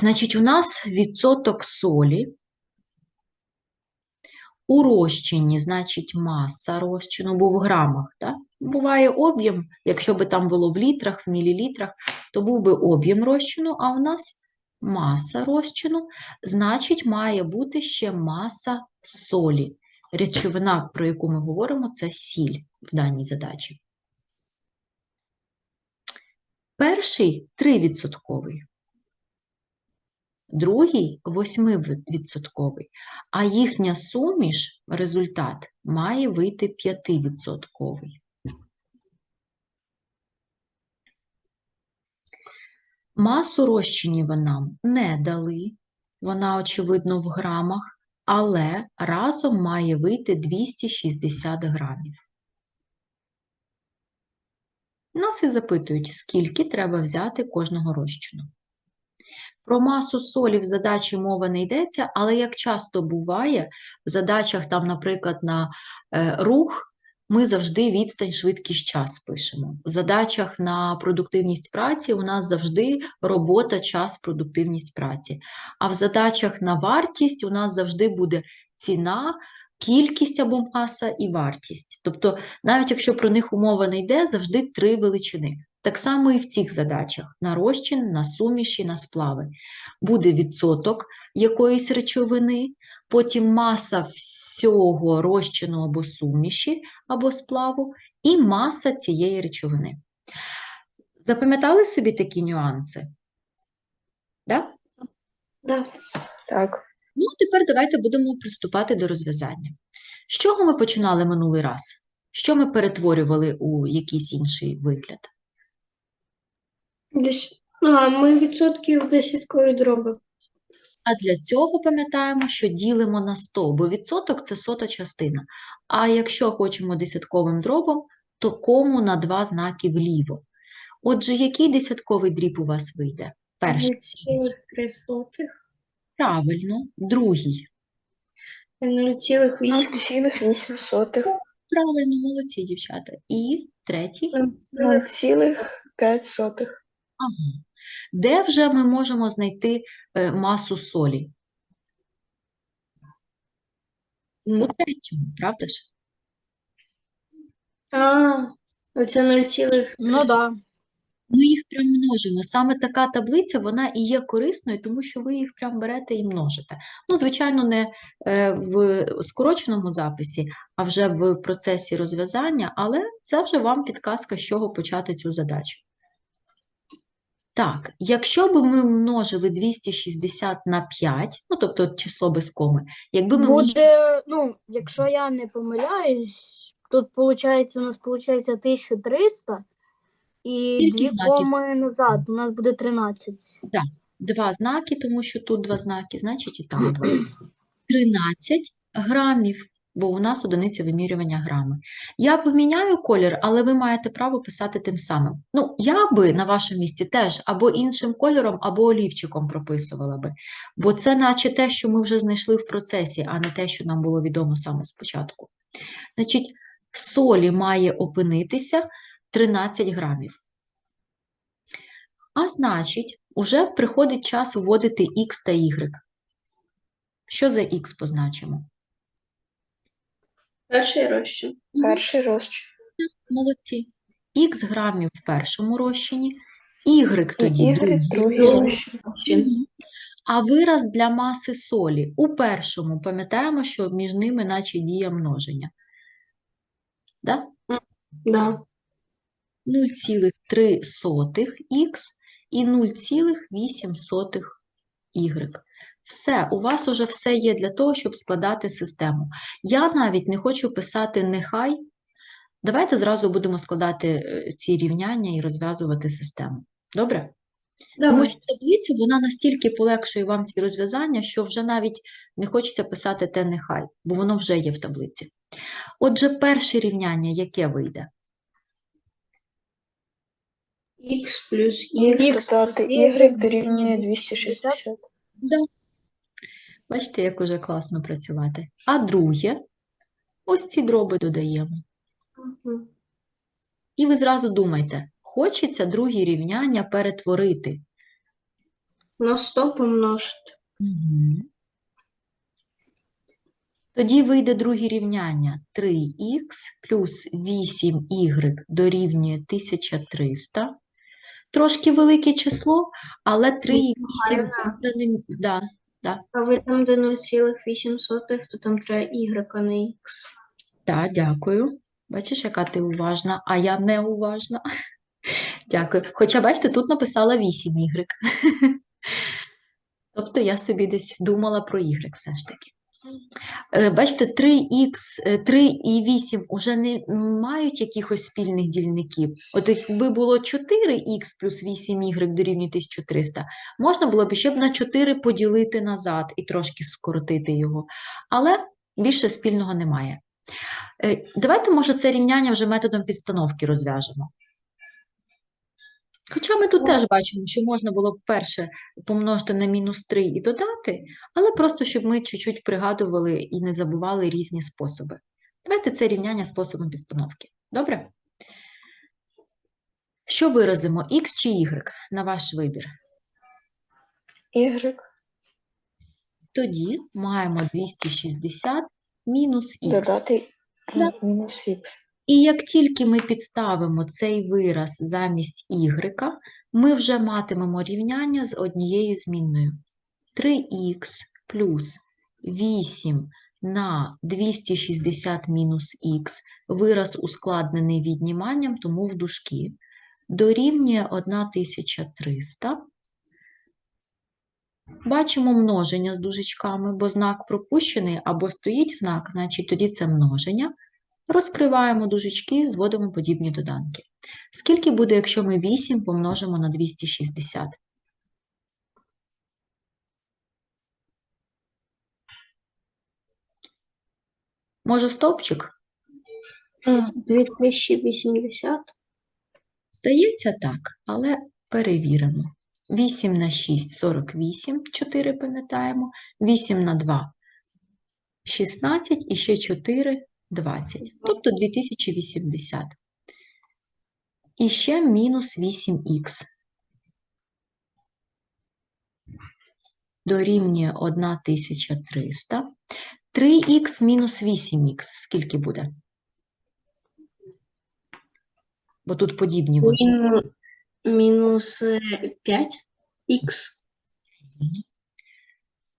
значить, у нас відсоток солі у розчині, значить, маса розчину, був в грамах. Так? Буває об'єм, якщо би там було в літрах, в мілілітрах, то був би об'єм розчину, а у нас маса розчину, значить, має бути ще маса солі. Речовина, про яку ми говоримо, це сіль в даній задачі. Перший 3%, другий 8%, а їхня суміш, результат, має вийти 5%. Масу розчинів нам не дали, вона, очевидно, в грамах, але разом має вийти 260 грамів. Нас і запитують, скільки треба взяти кожного розчину. Про масу солі в задачі мова не йдеться, але як часто буває, в задачах, там, наприклад, на е, рух, ми завжди відстань, швидкість, час пишемо. В задачах на продуктивність праці у нас завжди робота, час, продуктивність праці. А в задачах на вартість у нас завжди буде ціна, кількість або маса і вартість. Тобто, навіть якщо про них умова не йде, завжди три величини. Так само і в цих задачах: на розчин, на суміші, на сплави. Буде відсоток якоїсь речовини, потім маса всього розчину або суміші, або сплаву, і маса цієї речовини. Запам'ятали собі такі нюанси? Да? Да. Так. Ну, тепер давайте будемо приступати до розв'язання. З чого ми починали минулий раз? Що ми перетворювали у якийсь інший вигляд? Десь... А, ми відсотки в десяткові дроби. А для цього пам'ятаємо, що ділимо на 100, бо відсоток – це сота частина. А якщо хочемо десятковим дробом, то кому на два знаки вліво. Отже, який десятковий дріб у вас вийде? Перший. Три сотих. Правильно. Другий. 0,8. 0,8, Правильно, молодці, дівчата. І третій. 0,5. Ага. Де вже ми можемо знайти е, масу солі? У третьому, правда ж? А, оце 0,3. Ну да. Ми їх прям множимо. Саме така таблиця, вона і є корисною, тому що ви їх прям берете і множите. Ну, звичайно, не е, в скороченому записі, а вже в процесі розв'язання, але це вже вам підказка, з чого почати цю задачу. Так, якщо б ми множили 260 на 5, ну, тобто число без коми, якби ми множили ну, якщо я не помиляюсь, тут виходить, у нас виходить 1300 і Скільки дві знаків? коми назад, у нас буде 13. Так, два знаки, тому що тут два знаки, значить і там два. 13 грамів, бо у нас одиниця вимірювання грами. Я поміняю колір, але ви маєте право писати тим самим. Ну, я би на вашому місці теж або іншим кольором, або олівчиком прописувала би, бо це наче те, що ми вже знайшли в процесі, а не те, що нам було відомо саме спочатку. Значить, солі має опинитися 13 грамів. А значить, уже приходить час вводити Х та Y. Що за Х позначимо? Перший розчин. Перший розчин. Молодці. Х грамів в першому розчині, Y І тоді Y другий. другий розчин. А вираз для маси солі у першому, пам'ятаємо, що між ними наче дія множення. Да? Да. 0,3 х і 0,8 y. Все, у вас уже все є для того, щоб складати систему. Я навіть не хочу писати нехай. Давайте зразу будемо складати е, ці рівняння і розв'язувати систему. Добре? Тому що таблиця, вона настільки полегшує вам ці розв'язання, що вже навіть не хочеться писати те нехай, бо воно вже є в таблиці. Отже, перше рівняння, яке вийде? Х плюс Х Y. додати Y Y дорівнює дорівнює 260. Да. Бачите, як уже класно працювати. А друге, ось ці дроби додаємо. Мгм. І ви зразу думаєте, хочеться другі рівняння перетворити. На 100 помножити. Угу. Тоді вийде друге рівняння 3х плюс 8y дорівнює 1300. Трошки велике число, але 3 і 8 Гарно. це не... Да, А ви там, де 0,8, то там треба y, а не x. Так, дякую. Бачиш, яка ти уважна, а я не уважна. Дякую. Хоча, бачите, тут написала 8y. Тобто я собі десь думала про y все ж таки. Е, Бачите, 3х, е, 3 і 8 уже не мають якихось спільних дільників. От якби було 4х плюс 8y дорівнює 1300, можна було б ще б на 4 поділити назад і трошки скоротити його. Але більше спільного немає. Е, Давайте, може, це рівняння вже методом підстановки розв'яжемо. Хоча ми тут теж бачимо, що можна було б перше помножити на мінус 3 і додати, але просто щоб ми чуть-чуть пригадували і не забували різні способи. Давайте це рівняння способом підстановки. Добре? Що виразимо, x чи y на ваш вибір? Y Тоді маємо 260 мінус х. додати Да. мінус Х. І як тільки ми підставимо цей вираз замість y, ми вже матимемо рівняння з однією змінною. 3х плюс 8 на 260 мінус х, вираз ускладнений відніманням, тому в дужки, дорівнює 1300. Бачимо множення з дужечками, бо знак пропущений або стоїть знак, значить тоді це множення. Розкриваємо дужечки, зводимо подібні доданки. Скільки буде, якщо ми 8 помножимо на 260? Може, стовпчик? 2080. Здається так, але перевіримо. 8 на 6 – 48, 4 пам'ятаємо. 8 на 2 – 16 і ще 4 – 20, тобто 2080. І ще мінус 8х. Дорівнює 1300. 3х мінус 8х скільки буде? Бо тут подібні. Мін... Мінус 5 х.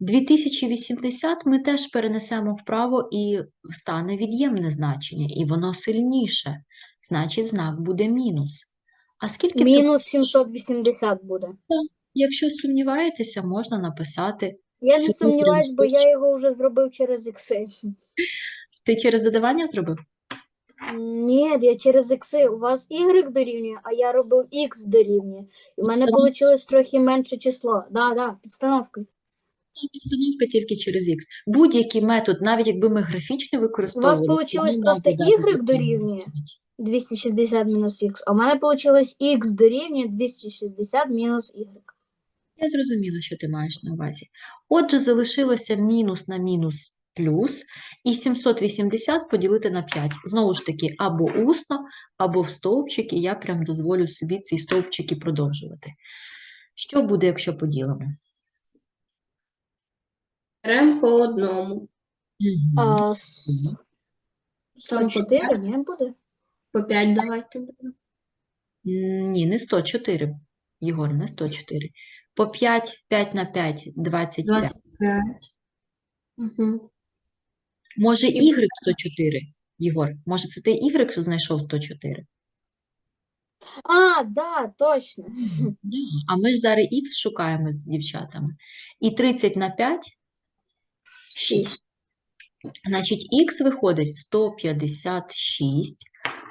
2080 ми теж перенесемо вправо і стане від'ємне значення, і воно сильніше. Значить, знак буде мінус. А скільки це? Мінус 780 буде. Якщо сумніваєтеся, можна написати. Я не Сюди сумніваюсь, бо я його вже зробив через ікси. Ти через додавання зробив? Ні, я через ікси. У вас y дорівнює, а я робив x дорівнює. І в мене вийшло трохи менше число. Да, да, підстановка. Та Підстановка тільки через х. Будь-який метод, навіть якби ми графічно використовували, получилось це просто би дати y дорівнює? 260 мінус х. А в мене вийшло x дорівнює 260 мінус y. Я зрозуміла, що ти маєш на увазі. Отже, залишилося мінус на мінус плюс, і 780 поділити на 5. Знову ж таки, або усно, або в стовпчик, і я прям дозволю собі ці стовпчики продовжувати. Що буде, якщо поділимо? Беремо по одному. А с- Мгм. 104 5. не буде? По 5 давайте беремо. М, Ні, не 104, Єгор, не 104. По 5, 5 на 5, 25. 25. Угу. Може, Y 104, Єгор? Може, це ти Y що знайшов 104? А, да, точно. Да, а ми ж зараз х шукаємо з дівчатами. І 30 на 5 – 6. Значить, х виходить 156.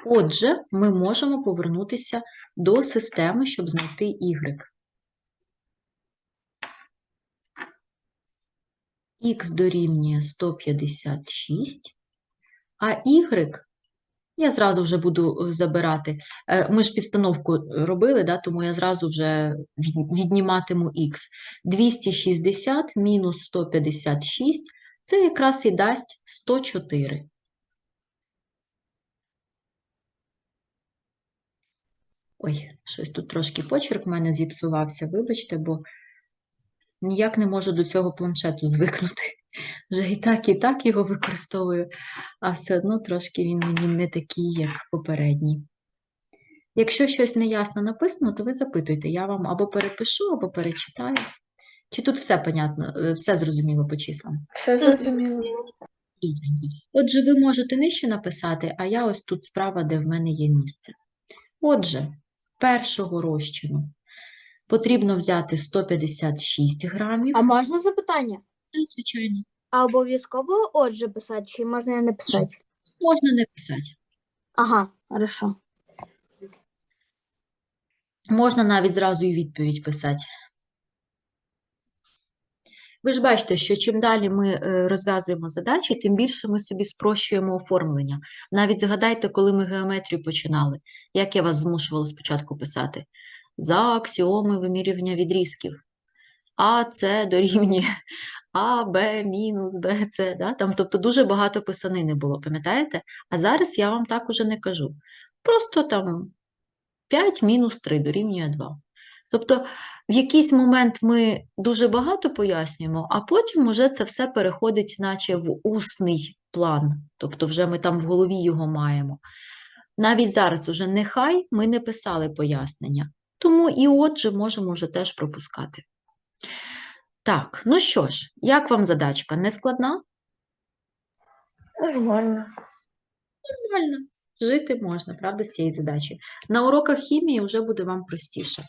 Отже, ми можемо повернутися до системи, щоб знайти y. х дорівнює 156, а y я зразу вже буду е, забирати. Е, Ми ж підстановку робили, да, тому я зразу вже відніматиму х. 260 мінус 156 – це якраз і дасть 104. Ой, щось тут трошки почерк в мене зіпсувався, вибачте, бо Ніяк не можу до цього планшету звикнути. Вже і так, і так його використовую, а все одно трошки він мені не такий, як попередній. Якщо щось неясно написано, то ви запитуйте, я вам або перепишу, або перечитаю. Чи тут все понятно, е, все зрозуміло по числам? Все зрозуміло. Отже, ви можете нижче написати, а я ось тут справа, де в мене є місце. Отже, першого розчину потрібно взяти 156 грамів. А можна запитання? Звичайно, А обов'язково отже писати, чи можна і не писати? можна не писати. Ага, хорошо. Можна навіть зразу і відповідь писати. Ви ж бачите, що чим далі ми е, розв'язуємо задачі, тим більше ми собі спрощуємо оформлення. Навіть згадайте, коли ми геометрію починали, як я вас змушувала спочатку писати. За аксіоми вимірювання відрізків. А це дорівнює А, Б, мінус, Б, С. Да? Там, тобто дуже багато писанини було, пам'ятаєте? А зараз я вам так уже не кажу. Просто там 5 мінус 3 дорівнює 2. Тобто в якийсь момент ми дуже багато пояснюємо, а потім уже це все переходить наче в усний план. Тобто вже ми там в голові його маємо. Навіть зараз уже нехай ми не писали пояснення, тому і отже можемо вже теж пропускати. Так, ну що ж, як вам задачка? Не складна? Нормально. Нормально. Жити можна, правда, з цієї задачі. На уроках хімії вже буде вам простіше.